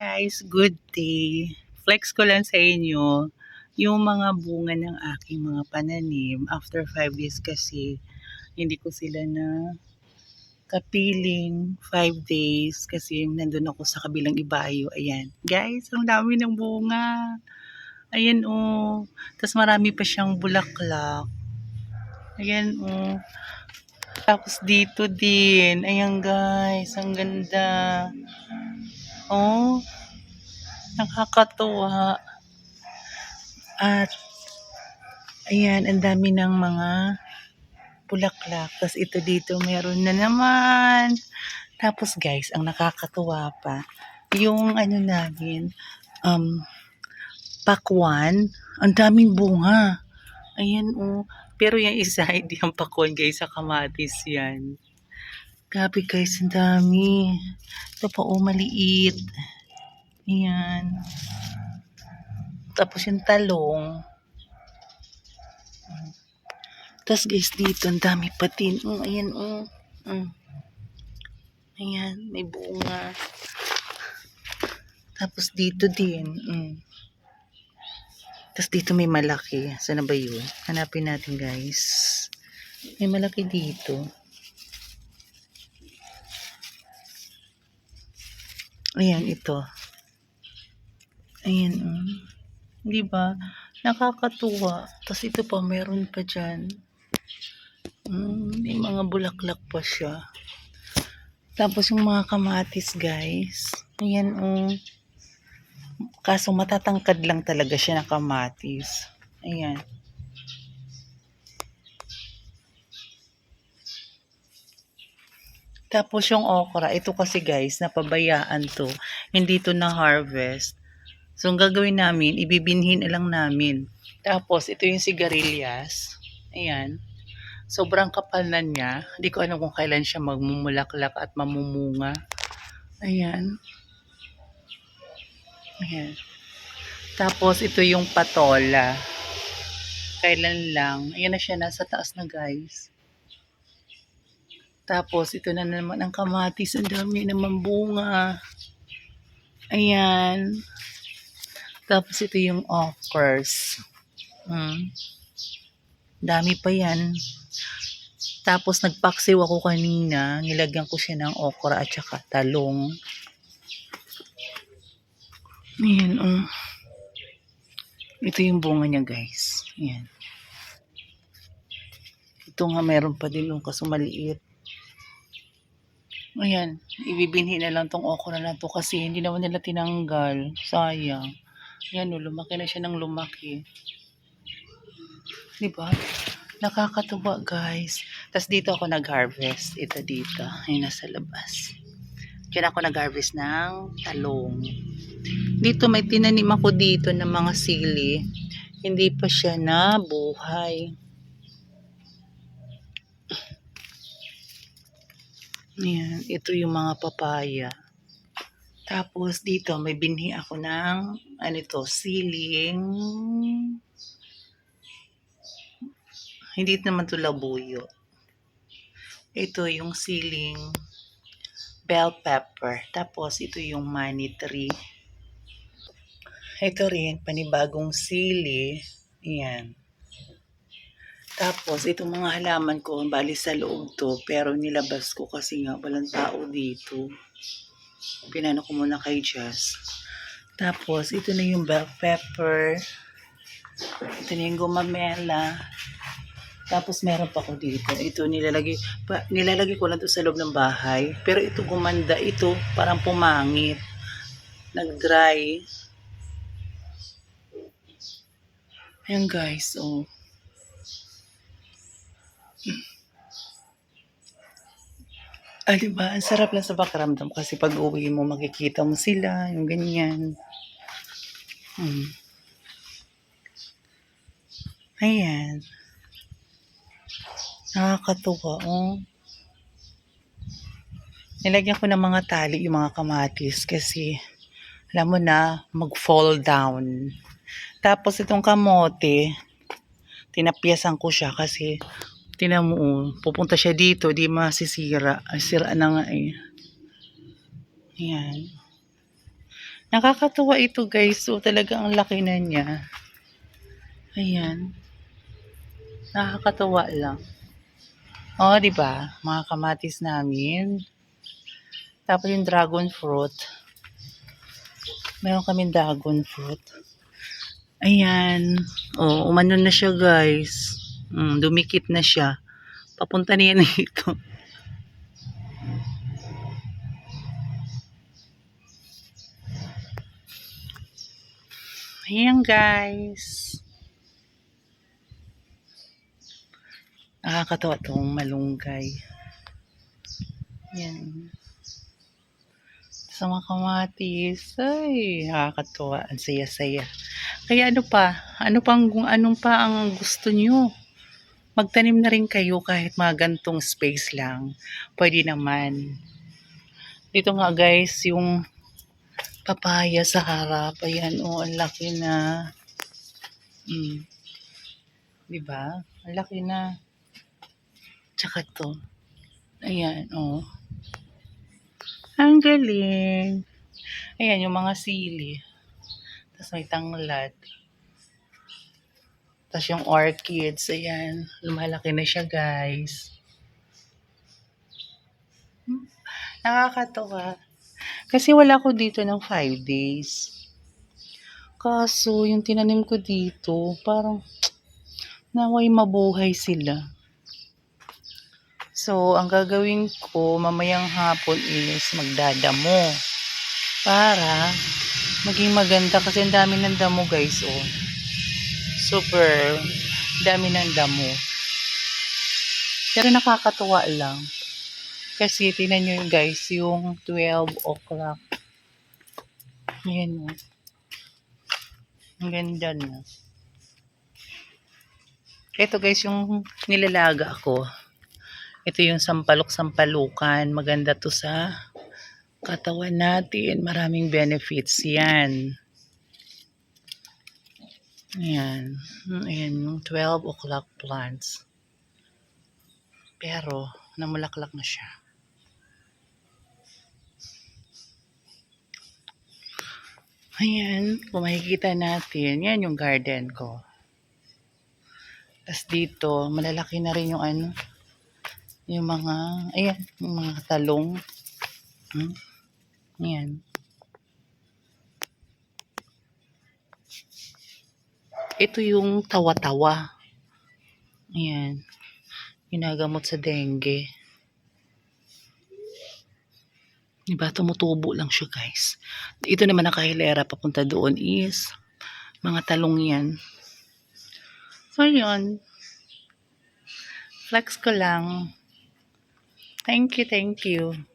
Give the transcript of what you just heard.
guys, good day. Flex ko lang sa inyo yung mga bunga ng aking mga pananim. After 5 days kasi, hindi ko sila na kapiling 5 days kasi nandun ako sa kabilang ibayo. Ayan. Guys, ang dami ng bunga. Ayan oh. Tapos marami pa siyang bulaklak. Ayan oh. Tapos dito din. Ayan guys, ang ganda. Oh, nakakatuwa. At, ayan, ang dami ng mga bulaklak. Tapos ito dito, meron na naman. Tapos guys, ang nakakatuwa pa, yung ano namin, um, pakwan, ang daming bunga. Ayan, oh. Pero yung isa, hindi yung pakwan guys, sa kamatis yan. Grabe guys, ang dami. Ito pa, oh, maliit. Ayan. Tapos yung talong. Tapos guys, dito, ang dami pa din. Oh, ayan, oh. Mm. Ayan, may bunga. Tapos dito din. Mm. Tapos dito may malaki. Saan na ba yun? Hanapin natin guys. May malaki dito. Ayan, ito. Ayan, um. Di ba? Nakakatuwa. Tapos ito pa, meron pa dyan. Mm, may mga bulaklak pa siya. Tapos yung mga kamatis, guys. Ayan, um. Kaso matatangkad lang talaga siya na kamatis. Ayan. Tapos yung okra, ito kasi guys, napabayaan to. Hindi to na-harvest. So, ang gagawin namin, ibibinhin lang namin. Tapos, ito yung sigarilyas. Ayan. Sobrang kapal na niya. Hindi ko alam kung kailan siya magmumulaklak at mamumunga. Ayan. Ayan. Tapos, ito yung patola. Kailan lang. Ayan na siya, nasa taas na guys. Tapos, ito na naman ang kamatis. Ang dami naman bunga. Ayan. Tapos, ito yung okras. Hmm. Dami pa yan. Tapos, nagpaksiw ako kanina. Nilagyan ko siya ng okra at saka talong. Ayan, oh. Ito yung bunga niya, guys. Ayan. Ito nga, meron pa din yung kaso maliit. Ayan, ibibinhi na lang tong okra na to kasi hindi naman nila tinanggal. Sayang. Ayan, lumaki na siya ng lumaki. Diba? Nakakatuwa, guys. Tapos dito ako nag-harvest. Ito dito. Ayun, nasa labas. Diyan ako nag-harvest ng talong. Dito may tinanim ako dito ng mga sili. Hindi pa siya nabuhay. Ayan, ito yung mga papaya. Tapos dito may binhi ako ng ano ito, siling hindi naman to labuyo. Ito yung siling bell pepper. Tapos ito yung money tree. Ito rin, panibagong sili. Ayan. Tapos, itong mga halaman ko, bali sa loob to, pero nilabas ko kasi nga walang tao dito. Pinano ko muna kay Jess. Tapos, ito na yung bell pepper. Ito na yung gumamela. Tapos, meron pa ko dito. Ito, nilalagay, pa, nilalagay ko lang to sa loob ng bahay. Pero ito gumanda, ito parang pumangit. Nag-dry. Ayan guys, oh. Ah, diba? Ang sarap lang sa pakiramdam kasi pag uwi mo, makikita mo sila, yung ganyan. Hmm. Ayan. Nakakatuwa, oh. Nilagyan ko ng mga tali yung mga kamatis kasi alam mo na, mag-fall down. Tapos itong kamote, tinapyasan ko siya kasi tinan mo, oh, pupunta siya dito, di masisira. Ay, sira na nga eh. Ayan. Nakakatuwa ito guys. So talaga ang laki na niya. Ayan. Nakakatuwa lang. Oh, di ba? Mga kamatis namin. Tapos yung dragon fruit. Meron kami dragon fruit. Ayan. Oh, umano na siya guys. Mm, dumikit na siya. Papunta na yan dito. Ayan guys. Nakakatawa itong malunggay. Yan. Sa mga kamatis. Ay, nakakatawa. Ang saya-saya. Kaya ano pa? Ano pang, anong pa ang gusto nyo? Magtanim na rin kayo kahit mga gantong space lang. Pwede naman. Dito nga guys, yung papaya sa harap. Ayan, oh, ang laki na. Mm. Diba? Ang laki na. Tsaka to. Ayan, oh. Ang galing. Ayan, yung mga sili. Tapos may tanglad. Tapos yung orchids, ayan. Lumalaki na siya, guys. Nakakatawa. Kasi wala ko dito ng 5 days. Kaso, yung tinanim ko dito, parang naway mabuhay sila. So, ang gagawin ko mamayang hapon is magdadamo. Para maging maganda kasi ang dami ng damo guys, oh. Super dami ng damo. Pero nakakatuwa lang. Kasi tinan nyo guys, yung 12 o'clock. Ayan oh. Ang ganda na. Ito guys, yung nilalaga ko. Ito yung sampalok-sampalukan. Maganda to sa katawan natin. Maraming benefits yan. Ayan. Ayan yung 12 o'clock plants. Pero, namulaklak na siya. Ayan, kung makikita natin, yan yung garden ko. Tapos dito, malalaki na rin yung ano, yung mga, ayan, yung mga talong. Hmm? Ayan. Ito yung tawa-tawa. Ayan. Ginagamot sa dengue. Diba? Tumutubo lang siya, guys. Ito naman ang kahilera papunta doon is mga talong yan. So, yun. Flex ko lang. Thank you, thank you.